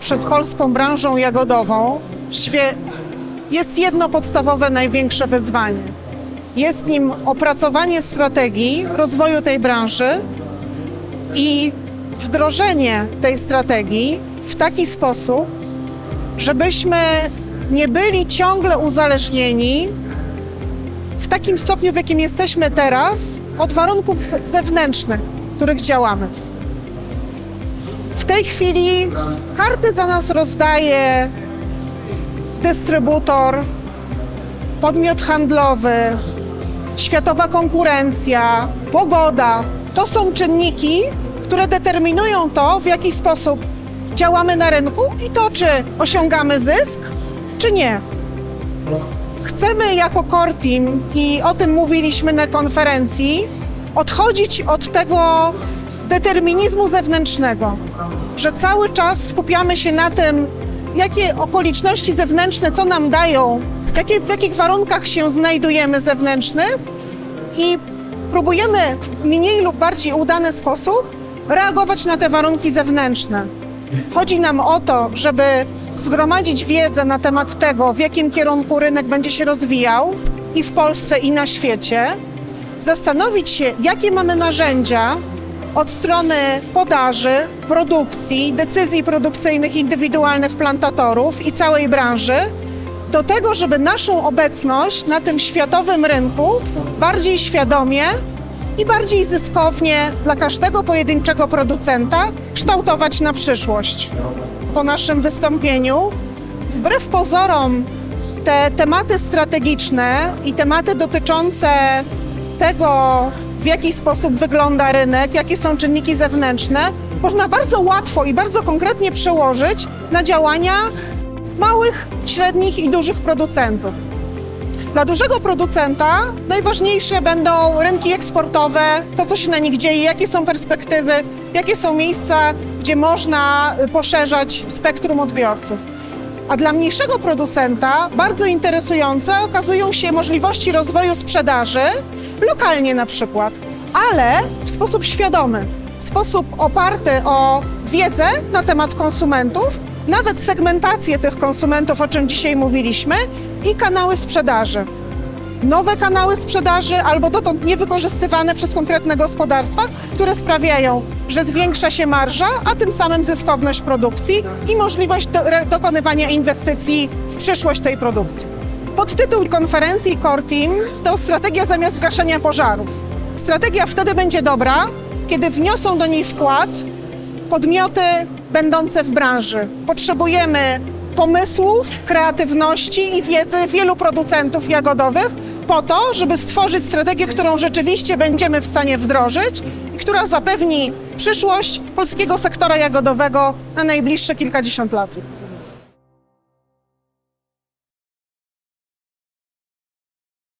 Przed polską branżą jagodową jest jedno podstawowe, największe wyzwanie. Jest nim opracowanie strategii rozwoju tej branży i wdrożenie tej strategii w taki sposób, żebyśmy nie byli ciągle uzależnieni w takim stopniu, w jakim jesteśmy teraz, od warunków zewnętrznych, w których działamy. Tej chwili karty za nas rozdaje dystrybutor, podmiot handlowy, światowa konkurencja, pogoda. To są czynniki, które determinują to, w jaki sposób działamy na rynku i to, czy osiągamy zysk, czy nie. Chcemy jako core team, i o tym mówiliśmy na konferencji, odchodzić od tego determinizmu zewnętrznego, że cały czas skupiamy się na tym, jakie okoliczności zewnętrzne co nam dają, jakie, w jakich warunkach się znajdujemy zewnętrznych i próbujemy w mniej lub bardziej udany sposób reagować na te warunki zewnętrzne. Chodzi nam o to, żeby zgromadzić wiedzę na temat tego, w jakim kierunku rynek będzie się rozwijał i w Polsce, i na świecie, zastanowić się, jakie mamy narzędzia od strony podaży, produkcji, decyzji produkcyjnych indywidualnych plantatorów i całej branży, do tego, żeby naszą obecność na tym światowym rynku bardziej świadomie i bardziej zyskownie dla każdego pojedynczego producenta kształtować na przyszłość. Po naszym wystąpieniu, wbrew pozorom, te tematy strategiczne i tematy dotyczące tego, w jaki sposób wygląda rynek, jakie są czynniki zewnętrzne, można bardzo łatwo i bardzo konkretnie przełożyć na działania małych, średnich i dużych producentów. Dla dużego producenta najważniejsze będą rynki eksportowe, to co się na nich dzieje, jakie są perspektywy, jakie są miejsca, gdzie można poszerzać spektrum odbiorców. A dla mniejszego producenta bardzo interesujące okazują się możliwości rozwoju sprzedaży, lokalnie na przykład, ale w sposób świadomy, w sposób oparty o wiedzę na temat konsumentów, nawet segmentację tych konsumentów, o czym dzisiaj mówiliśmy, i kanały sprzedaży. Nowe kanały sprzedaży albo dotąd niewykorzystywane przez konkretne gospodarstwa, które sprawiają, że zwiększa się marża, a tym samym zyskowność produkcji i możliwość do, dokonywania inwestycji w przyszłość tej produkcji. Podtytuł konferencji Core Team to strategia zamiast gaszenia pożarów. Strategia wtedy będzie dobra, kiedy wniosą do niej wkład podmioty będące w branży. Potrzebujemy pomysłów, kreatywności i wiedzy wielu producentów jagodowych po to, żeby stworzyć strategię, którą rzeczywiście będziemy w stanie wdrożyć i która zapewni przyszłość polskiego sektora jagodowego na najbliższe kilkadziesiąt lat.